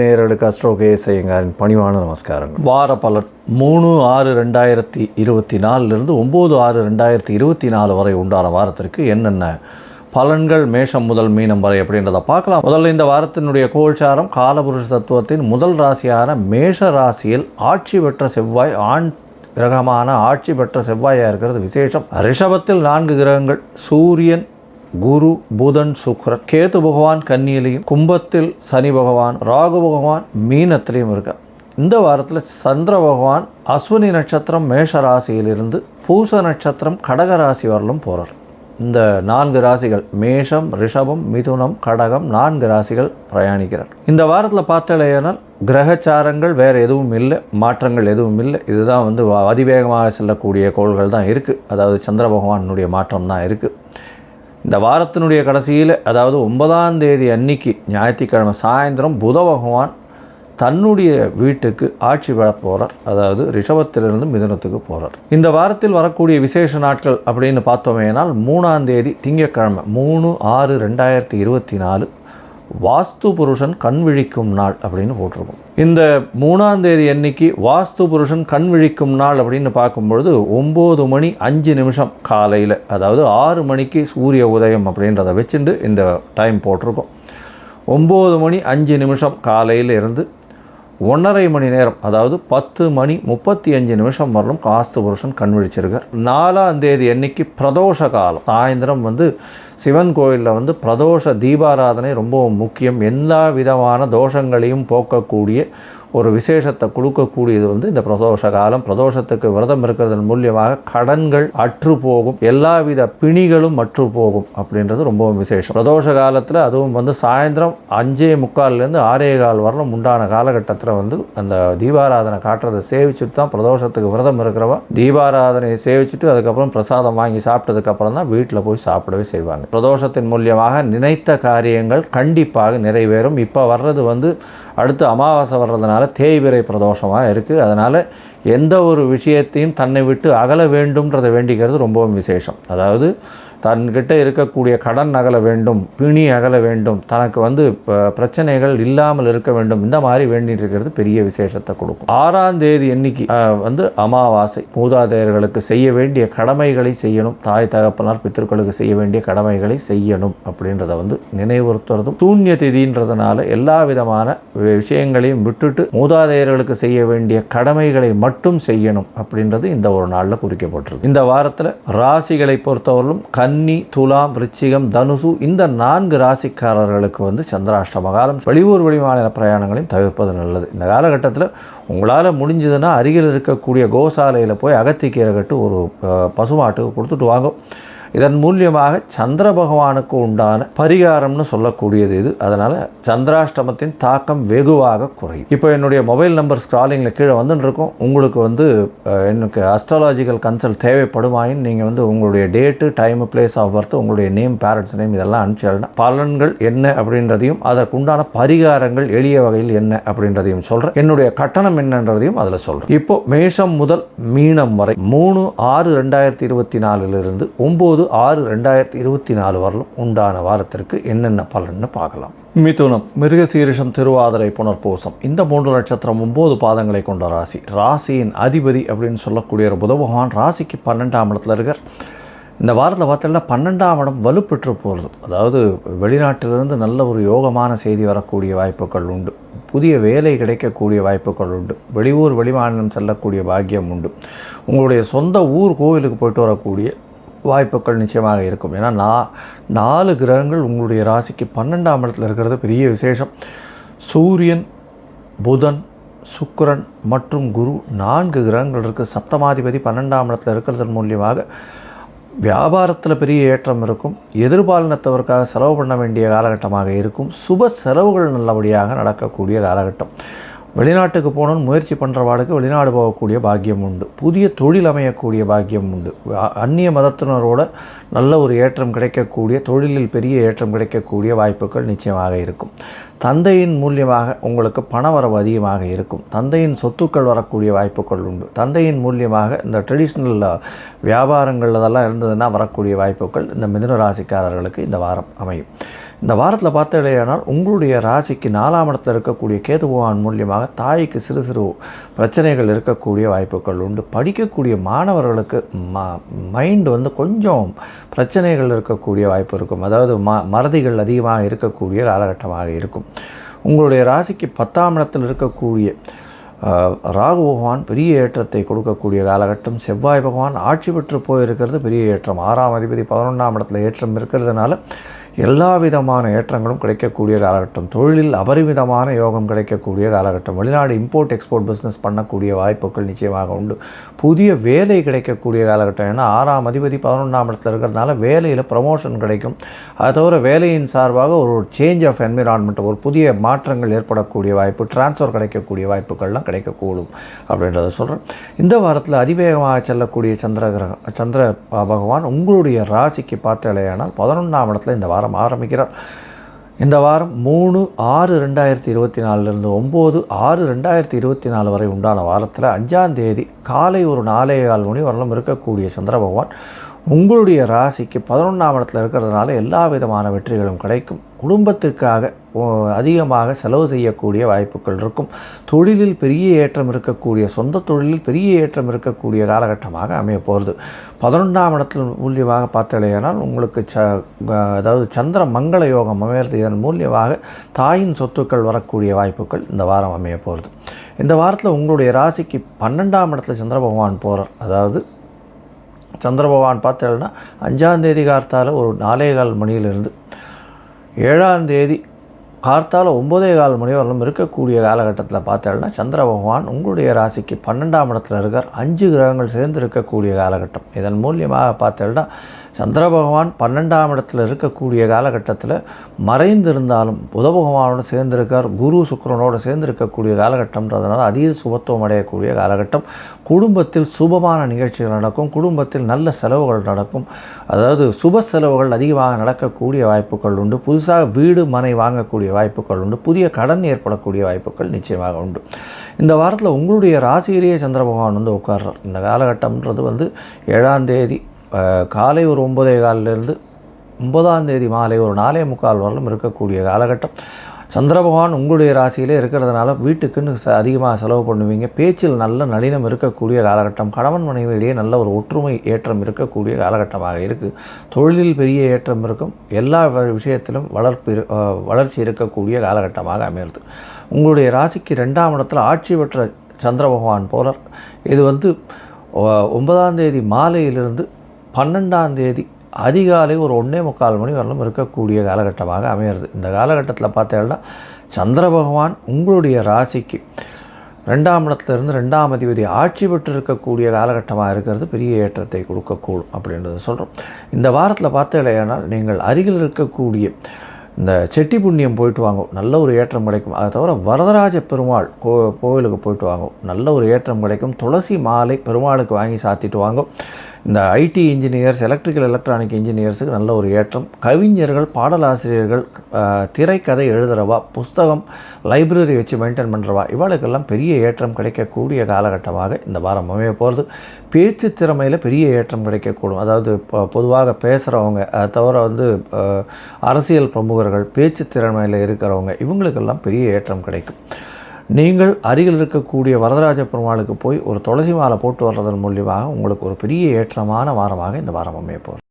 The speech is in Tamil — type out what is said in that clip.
நேயர்களுக்கு அஸ்ட்ரோ கேஎஸ்ஐயங்காரின் பணிவான நமஸ்காரங்கள். வார பலன் மூணு ஆறு ரெண்டாயிரத்தி இருபத்தி நாலுலேருந்து ஒம்பது ஆறு ரெண்டாயிரத்தி இருபத்தி நாலு வரை உண்டான வாரத்திற்கு என்னென்ன பலன்கள் மேஷம் முதல் மீனம் வரை அப்படின்றத பார்க்கலாம். முதல்ல இந்த வாரத்தினுடைய கோல்சாரம் காலபுருஷ தத்துவத்தின் முதல் ராசியான மேஷ ராசியில் ஆட்சி பெற்ற செவ்வாய் ஆண் கிரகமான ஆட்சி பெற்ற செவ்வாயாக இருக்கிறது விசேஷம். ரிஷபத்தில் நான்கு கிரகங்கள் சூரியன் குரு புதன் சுக்ரன் கேது பகவான் கன்னியிலையும் கும்பத்தில் சனி பகவான் ராகு பகவான் மீனத்திலையும் இருக்கார் இந்த வாரத்தில் சந்திர பகவான் அஸ்வினி நட்சத்திரம் மேஷ ராசியிலிருந்து பூச நட்சத்திரம் கடக ராசி வரலும் போகிறார் இந்த நான்கு ராசிகள் மேஷம் ரிஷபம் மிதுனம் கடகம் நான்கு ராசிகள் பிரயாணிக்கிறார். இந்த வாரத்தில் பார்த்தாலேனால் கிரகச்சாரங்கள் வேறு எதுவும் இல்லை மாற்றங்கள் எதுவும் இல்லை. இதுதான் வந்து அதிவேகமாக செல்லக்கூடிய கோள்கள் தான் இருக்குது அதாவது சந்திர பகவானுடைய மாற்றம் தான் இருக்குது இந்த வாரத்தினுடைய கடைசியில் அதாவது ஒன்பதாம் தேதி அன்னைக்கு ஞாயிற்றுக்கிழமை சாயந்தரம் புத பகவான் தன்னுடைய வீட்டுக்கு ஆட்சி பெற போகிறார் அதாவது ரிஷபத்திலிருந்து மிதனத்துக்கு போகிறார் இந்த வாரத்தில் வரக்கூடிய விசேஷ நாட்கள் அப்படின்னு பார்த்தோமேனால் மூணாம் தேதி திங்கட்கிழமை மூணு ஆறு ரெண்டாயிரத்தி இருபத்தி நாலு வாஸ்து புருஷன் கண் விழிக்கும் நாள் அப்படின்னு போட்டிருக்கும். இந்த மூணாம் தேதி அன்னைக்கு வாஸ்து புருஷன் கண் விழிக்கும் நாள் அப்படின்னு பார்க்கும்பொழுது ஒம்பது மணி அஞ்சு நிமிஷம் காலையில் அதாவது ஆறு மணிக்கு சூரிய உதயம் அப்படின்றத வச்சுட்டு இந்த டைம் போட்டிருக்கோம். ஒம்பது மணி அஞ்சு நிமிஷம் காலையில் இருந்து ஒன்றரை மணி நேரம் அதாவது பத்து மணி முப்பத்தி அஞ்சு நிமிஷம் வரலும் காஸ்து புருஷன் கண் விழிச்சிருக்கார் நாலாம் தேதி அன்னைக்கு பிரதோஷ காலம். சாயந்தரம் வந்து சிவன் கோயிலில் வந்து பிரதோஷ தீபாராதனை ரொம்ப முக்கியம். எல்லா விதமான தோஷங்களையும் போக்கக்கூடிய ஒரு விசேஷத்தை கொடுக்கக்கூடியது வந்து இந்த பிரதோஷ காலம். பிரதோஷத்துக்கு விரதம் இருக்கிறதன் மூலியமாக கடன்கள் அற்று போகும். எல்லாவித பிணிகளும் அற்று போகும் அப்படின்றது ரொம்பவும் விசேஷம். பிரதோஷ காலத்தில் அதுவும் வந்து சாயந்தரம் அஞ்சே முக்கால்லேருந்து ஆறே கால் வரலும் உண்டான காலகட்டத்தில் வந்து அந்த தீபாராதனை காட்டுறதை சேவிச்சுட்டு தான் பிரதோஷத்துக்கு விரதம் இருக்கிறவ தீபாராதனையை சேவிச்சுட்டு அதுக்கப்புறம் பிரசாதம் வாங்கி சாப்பிட்டதுக்கப்புறம் தான் வீட்டில் போய் சாப்பிடவே செய்வாங்க. பிரதோஷத்தின் மூலியமாக நினைத்த காரியங்கள் கண்டிப்பாக நிறைவேறும். இப்போ வர்றது வந்து அடுத்து அமாவாசை வர்றதுனால தேய்பிறை பிரதோஷமாக இருக்குது அதனால் எந்த ஒரு விஷயத்தையும் தன்னை விட்டு அகல வேண்டும்ன்றதை வேண்டிக்கிறது ரொம்பவும் விசேஷம். அதாவது தன்கிட்ட இருக்கக்கூடிய கடன் அகல வேண்டும் பிணி அகல வேண்டும் தனக்கு வந்து ப- பிரச்சனைகள் இல்லாமல் இருக்க வேண்டும். இந்த மாதிரி வேண்டிட்டு இருக்கிறது பெரிய விசேஷத்தை கொடுக்கும். ஆறாம் தேதி எண்ணிக்கை வந்து அமாவாசை. மூதாதையர்களுக்கு செய்ய வேண்டிய கடமைகளை செய்யணும். தாய் தகப்பனார் பித்தர்களுக்கு செய்ய வேண்டிய கடமைகளை செய்யணும் அப்படின்றத வந்து நினைவுறுத்துறதும் சூன்ய திதின்றதுனால எல்லா விதமான விஷயங்களையும் விட்டுட்டு மூதாதையர்களுக்கு செய்ய வேண்டிய கடமைகளை மட்டும் செய்யணும் அப்படின்றது இந்த ஒரு நாளில் குறிக்கப்பட்டிருக்கு இந்த வாரத்தில் ராசிகளை பொறுத்தவரையிலும் கன்னி துலாம் ரிச்சிகம் தனுசு இந்த நான்கு ராசிக்காரர்களுக்கு வந்து சந்திராஷ்டம காலம் வெளியூர் வெளிமாநில பிரயாணங்களையும் தவிர்ப்பது நல்லது. இந்த காலகட்டத்தில் உங்களால் முடிஞ்சதுன்னா அருகில் இருக்கக்கூடிய கோசாலையில் போய் அகத்திக்கீரை கட்டு ஒரு பசுமாட்டுக்கு கொடுத்துட்டு வாங்க. இதன் மூலியமாக சந்திர பகவானுக்கு உண்டான பரிகாரம்னு சொல்லக்கூடியது இது. அதனால் சந்திராஷ்டமத்தின் தாக்கம் வெகுவாக குறையும். இப்போ என்னுடைய மொபைல் நம்பர் ஸ்க்ராலிங்கில் கீழே வந்துட்டு இருக்கும் உங்களுக்கு வந்து எனக்கு அஸ்ட்ராலாஜிக்கல் கன்சல்ட் தேவைப்படுமாயின் நீங்கள் வந்து உங்களுடைய date time place of birth உங்களுடைய நேம் பேரண்ட்ஸ் நேம் இதெல்லாம் அனுப்பிச்சிடலாம் பலன்கள் என்ன அப்படின்றதையும் அதற்குண்டான பரிகாரங்கள் எளிய வகையில் என்ன அப்படின்றதையும் சொல்கிறேன் என்னுடைய கட்டணம் என்னன்றதையும் அதில் சொல்கிறேன் இப்போ மேஷம் முதல் மீனம் வரை மூணு ஆறு ரெண்டாயிரத்தி இருபத்தி நாலுலேருந்து ஒம்பது ஆறு ரெண்டாயிரத்தி இருபத்தி நாலு வரலும் உண்டான வாரத்திற்கு என்னென்ன பலன்னு பார்க்கலாம். மிதுனம் மிருகசீரிஷம் திருவாதிரை புனர்பூசம் இந்த மூன்று நட்சத்திரம் ஒம்பது பாதங்களை கொண்ட ராசி. ராசியின் அதிபதி அப்படின்னு சொல்லக்கூடிய ஒரு புத பகவான் ராசிக்கு பன்னெண்டாம் இடத்துல இருக்கார். இந்த வாரத்தில் பார்த்தோம்னா பன்னெண்டாம் இடம் வலுப்பெற்று போகிறது அதாவது வெளிநாட்டிலிருந்து நல்ல ஒரு யோகமான செய்தி வரக்கூடிய வாய்ப்புகள் உண்டு. புதிய வேலை கிடைக்கக்கூடிய வாய்ப்புகள் உண்டு. வெளியூர் வெளிமாநிலம் செல்லக்கூடிய பாக்கியம் உண்டு. உங்களுடைய சொந்த ஊர் கோவிலுக்கு போயிட்டு வரக்கூடிய வாய்ப்புகள் நிச்சயமாக இருக்கும். ஏன்னா நான் நாலு கிரகங்கள் உங்களுடைய ராசிக்கு பன்னெண்டாம் இடத்துல இருக்கிறது பெரிய விசேஷம். சூரியன் புதன் சுக்கரன் மற்றும் குரு நான்கு கிரகங்கள் இருக்குது சப்தமாதிபதி பன்னெண்டாம் இடத்துல இருக்கிறதன் மூலியமாக வியாபாரத்தில் பெரிய ஏற்றம் இருக்கும். எதிர்பாலினத்தவருக்காக செலவு பண்ண வேண்டிய காலகட்டமாக இருக்கும். சுப செலவுகள் நல்லபடியாக நடக்கக்கூடிய காலகட்டம். வெளிநாட்டுக்கு போகணும்னு முயற்சி பண்ணுறவாளுக்கு வெளிநாடு போகக்கூடிய பாக்கியம் உண்டு. புதிய தொழில் அமையக்கூடிய பாக்கியம் உண்டு. அந்நிய மதத்தினரோட நல்ல ஒரு ஏற்றம் கிடைக்கக்கூடிய தொழிலில் பெரிய ஏற்றம் கிடைக்கக்கூடிய வாய்ப்புகள் நிச்சயமாக இருக்கும். தந்தையின் மூலியமாக உங்களுக்கு பணவரவு அதிகமாக இருக்கும். தந்தையின் சொத்துக்கள் வரக்கூடிய வாய்ப்புகள் உண்டு. தந்தையின் மூலியமாக இந்த ட்ரெடிஷ்னல் வியாபாரங்கள் அதெல்லாம் இருந்ததுன்னா வரக்கூடிய வாய்ப்புகள் இந்த மிதுன ராசிக்காரர்களுக்கு இந்த வாரம் அமையும். இந்த வாரத்தில் பார்த்தீங்கன்னா உங்களுடைய ராசிக்கு நாலாம் இடத்துல இருக்கக்கூடிய கேதுபகவான் மூலியமாக தாய்க்கு சிறு சிறு பிரச்சனைகள் இருக்கக்கூடிய வாய்ப்புகள் உண்டு. படிக்கக்கூடிய மாணவர்களுக்கு ம மைண்டு வந்து கொஞ்சம் பிரச்சனைகள் இருக்கக்கூடிய வாய்ப்பு இருக்கும். அதாவது ம மறதிகள் அதிகமாக இருக்கக்கூடிய காலகட்டமாக இருக்கும். உங்களுடைய ராசிக்கு பத்தாம் இடத்தில் இருக்கக்கூடிய ராகு பகவான் பெரிய ஏற்றத்தை கொடுக்கக்கூடிய காலகட்டம். செவ்வாய் பகவான் ஆட்சி பெற்று போயிருக்கிறது பெரிய ஏற்றம். ஆறாம் அதிபதி பதினொன்றாம் இடத்துல ஏற்றம் இருக்கிறதுனால எல்லா விதமான ஏற்றங்களும் கிடைக்கக்கூடிய காலகட்டம். தொழிலில் அபரிமிதமான யோகம் கிடைக்கக்கூடிய காலகட்டம். வெளிநாடு இம்போர்ட் எக்ஸ்போர்ட் பிஸ்னஸ் பண்ணக்கூடிய வாய்ப்புகள் நிச்சயமாக உண்டு. புதிய வேலை கிடைக்கக்கூடிய காலகட்டம். ஏன்னா ஆறாம் அதிபதி பதினொன்றாம் இடத்துல இருக்கிறதுனால வேலையில் ப்ரமோஷன் கிடைக்கும். அதை தவிர வேலையின் சார்பாக ஒரு சேஞ்ச் ஆஃப் என்விரான்மெண்ட் ஒரு புதிய மாற்றங்கள் ஏற்படக்கூடிய வாய்ப்பு டிரான்ஸ்ஃபர் கிடைக்கக்கூடிய வாய்ப்புகள்லாம் கிடைக்கக்கூடும் அப்படின்றத சொல்கிறேன் இந்த வாரத்தில் அதிவேகமாக செல்லக்கூடிய சந்திர கிரக சந்திர பகவான் உங்களுடைய ராசிக்கு பார்த்தாலேயானால் பதினொன்றாம் இடத்துல இந்த வாரம் ஆரம்பிக்கிறார். இந்த வாரம் மூணு ஆறு ரெண்டாயிரத்தி இருபத்தி நாலுலேருந்து ஒம்பது ஆறு ரெண்டாயிரத்தி இருபத்தி நாலு வரை உண்டான வாரத்தில் அஞ்சாம் தேதி காலை ஒரு நாலே கால் மணி வரலும் இருக்கக்கூடிய சந்திர பகவான் உங்களுடைய ராசிக்கு பதினொன்றாம் இடத்துல இருக்கிறதுனால எல்லா விதமான வெற்றிகளும் கிடைக்கும். குடும்பத்திற்காக ஓ, அதிகமாக செலவு செய்யக்கூடிய வாய்ப்புகள் இருக்கும். தொழிலில் பெரிய ஏற்றம் இருக்கக்கூடிய சொந்த தொழிலில் பெரிய ஏற்றம் இருக்கக்கூடிய காலகட்டமாக அமைய போகிறது. பதினொன்றாம் இடத்தில் மூலியமாக பார்த்தலையானால் உங்களுக்கு ச அதாவது சந்திர மங்கள யோகம் அமையிறது இதன் மூலியமாக தாயின் சொத்துக்கள் வரக்கூடிய வாய்ப்புகள் இந்த வாரம் அமைய போகிறது. இந்த வாரத்தில் உங்களுடைய ராசிக்கு பன்னெண்டாம் இடத்துல சந்திர பகவான் போகிறார் அதாவது சந்திர பகவான் பார்த்தீங்கன்னா அஞ்சாம் கார்த்தால ஒரு நாலே கால் மணியிலிருந்து ஏழாந்தேதி கார்த்தால ஒம்பதே கால் மணி வரலும் இருக்கக்கூடிய காலகட்டத்தில் பார்த்தேன்னா சந்திர பகவான் உங்களுடைய ராசிக்கு பன்னெண்டாம் இடத்துல இருக்கார். அஞ்சு கிரகங்கள் சேர்ந்து இருக்கக்கூடிய காலகட்டம். இதன் மூலியமாக பார்த்தேன்னா சந்திர பகவான் பன்னெண்டாம் இடத்துல இருக்கக்கூடிய காலகட்டத்தில் மறைந்திருந்தாலும் புத பகவானோடு சேர்ந்திருக்கார் குரு சுக்கரனோடு சேர்ந்து இருக்கக்கூடிய காலகட்டம்ன்றதுனால அதீத சுபத்துவம் அடையக்கூடிய காலகட்டம். குடும்பத்தில் சுபமான நிகழ்ச்சிகள் நடக்கும் குடும்பத்தில் நல்ல செலவுகள் நடக்கும். அதாவது சுப செலவுகள் அதிகமாக நடக்கக்கூடிய வாய்ப்புகள் உண்டு. புதுசாக வீடு மனை வாங்கக்கூடிய வாய்ப்புகள் உண்டு. புதிய கடன் ஏற்படக்கூடிய வாய்ப்புகள் நிச்சயமாக உண்டு. இந்த வாரத்தில் உங்களுடைய ராசியிலேயே சந்திர பகவான் வந்து உட்கார்றார். இந்த காலகட்டம்ன்றது வந்து ஏழாம் தேதி காலை ஒரு ஒன்பதே காலிலிருந்து ஒன்பதாம் தேதி மாலை ஒரு நாலே முக்கால் வரலும் இருக்கக்கூடிய காலகட்டம். சந்திர பகவான் உங்களுடைய ராசியிலே இருக்கிறதுனால வீட்டுக்குன்னு ச அதிகமாக செலவு பண்ணுவீங்க. பேச்சில் நல்ல நளினம் இருக்கக்கூடிய காலகட்டம். கணவன் மனைவியிடையே நல்ல ஒரு ஒற்றுமை ஏற்றம் இருக்கக்கூடிய காலகட்டமாக இருக்குது தொழிலில் பெரிய ஏற்றம் இருக்கும். எல்லா விஷயத்திலும் வளர்ப்பு வளர்ச்சி இருக்கக்கூடிய காலகட்டமாக அமையிறது உங்களுடைய ராசிக்கு ரெண்டாம் இடத்தில் ஆட்சி பெற்ற சந்திர பகவான் போலர் இது வந்து ஒன்பதாம் தேதி மாலையிலிருந்து பன்னெண்டாம் தேதி அதிகாலை ஒரு ஒன்றே முக்கால் மணி வரலும் இருக்கக்கூடிய காலகட்டமாக அமையிறது இந்த காலகட்டத்தில் பார்த்தீங்கன்னா சந்திர பகவான் உங்களுடைய ராசிக்கு ரெண்டாம் இடத்துலேருந்து ரெண்டாம் அதிபதி ஆட்சி பெற்று இருக்கக்கூடிய காலகட்டமாக இருக்கிறது. பெரிய ஏற்றத்தை கொடுக்கக்கூடும் அப்படின்றத சொல்கிறோம் இந்த வாரத்தில் பார்த்தீங்கன்னா நீங்கள் அருகில் இருக்கக்கூடிய இந்த செட்டி புண்ணியம் போயிட்டு வாங்கும் நல்ல ஒரு ஏற்றம் கிடைக்கும். அதை தவிர வரதராஜ பெருமாள் கோ கோவிலுக்கு போயிட்டு வாங்கும் நல்ல ஒரு ஏற்றம் கிடைக்கும். துளசி மாலை பெருமாளுக்கு வாங்கி சாத்திட்டு வாங்கும் இந்த ஐடி இன்ஜினியர்ஸ் எலக்ட்ரிக்கல் எலக்ட்ரானிக் இன்ஜினியர்ஸுக்கு நல்ல ஒரு ஏற்றம். கவிஞர்கள் பாடலாசிரியர்கள் திரைக்கதை எழுதுறவா புஸ்தகம் லைப்ரரி வச்சு மெயின்டைன் பண்ணுறவா இவளுக்கெல்லாம் பெரிய ஏற்றம் கிடைக்கக்கூடிய காலகட்டமாக இந்த வாரம் அமைய போகிறது பேச்சு திறமையில் பெரிய ஏற்றம் கிடைக்கக்கூடும். அதாவது பொதுவாக பேசுகிறவங்க அதை தவிர வந்து அரசியல் பிரமுகர்கள் பேச்சு திறமையில் இருக்கிறவங்க இவங்களுக்கெல்லாம் பெரிய ஏற்றம் கிடைக்கும். நீங்கள் அருகில் இருக்கக்கூடிய வரதராஜ பெருமாளுக்கு போய் ஒரு துளசி மாலை போட்டு வர்றதன் மூலியமாக உங்களுக்கு ஒரு பெரிய ஏற்றமான வாரமாக இந்த வாரம் அமைய போகிறது